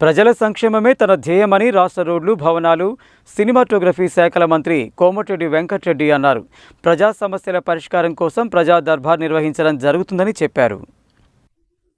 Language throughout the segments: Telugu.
ప్రజల సంక్షేమమే తన ధ్యేయమని రాష్ట్ర రోడ్లు భవనాలు సినిమాటోగ్రఫీ శాఖల మంత్రి కోమటిరెడ్డి వెంకటరెడ్డి అన్నారు. ప్రజా సమస్యల పరిష్కారం కోసం ప్రజా దర్బార్ నిర్వహించడం జరుగుతుందని చెప్పారు.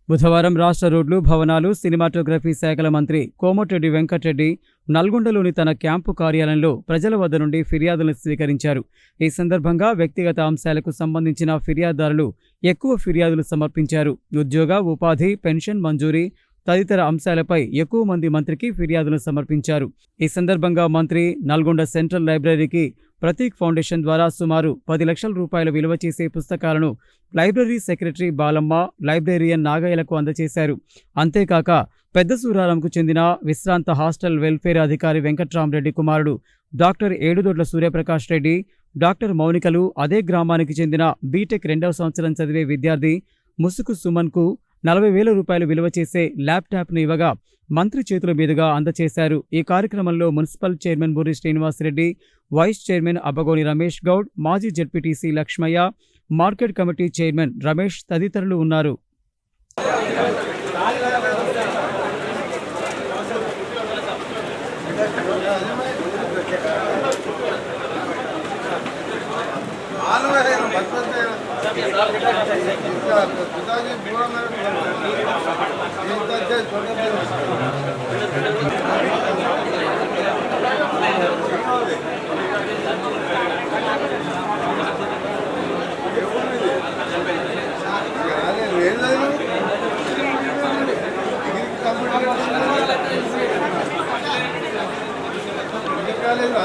బుధవారం రాష్ట్ర రోడ్లు భవనాలు సినిమాటోగ్రఫీ శాఖల మంత్రి కోమటిరెడ్డి వెంకటరెడ్డి నల్గొండలోని తన క్యాంపు కార్యాలయంలో ప్రజల వద్ద నుండి ఫిర్యాదులను స్వీకరించారు. ఈ సందర్భంగా వ్యక్తిగత అంశాలకు సంబంధించిన ఫిర్యాదుదారులు ఎక్కువ ఫిర్యాదులు సమర్పించారు. ఉద్యోగ ఉపాధి పెన్షన్ మంజూరీ తదితర అంశాలపై ఎక్కువ మంది మంత్రికి ఫిర్యాదులు సమర్పించారు. ఈ సందర్భంగా మంత్రి నల్గొండ సెంట్రల్ లైబ్రరీకి ప్రతీక్ ఫౌండేషన్ ద్వారా సుమారు పది లక్షల రూపాయల విలువ చేసే పుస్తకాలను లైబ్రరీ సెక్రటరీ బాలమ్మ లైబ్రేరియన్ నాగయ్యలకు అందజేశారు. అంతేకాక పెద్ద సూరారంకు చెందిన విశ్రాంత హాస్టల్ వెల్ఫేర్ అధికారి వెంకట్రామరెడ్డి కుమారుడు డాక్టర్ ఏడుదొడ్ల సూర్యప్రకాష్ రెడ్డి డాక్టర్ మౌనికలు అదే గ్రామానికి చెందిన బీటెక్ రెండవ సంవత్సరం చదివే విద్యార్థి ముసుకు సుమన్కు నలభై వేల రూపాయలు విలువ చేసే ల్యాప్టాప్ను ఇవ్వగా మంత్రి చేతుల మీదుగా అందచేశారు. ఈ కార్యక్రమంలో municipal chairman Boori Srinivasareddy vice chairman Abbagoni Ramesh Goud మాజీ ZPTC Lakshmaiah market committee chairman Ramesh తదితరులు ఉన్నారు. కాలేదా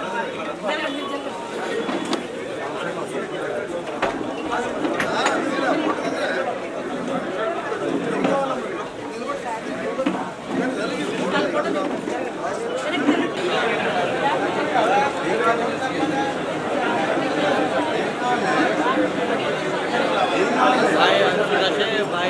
ভাই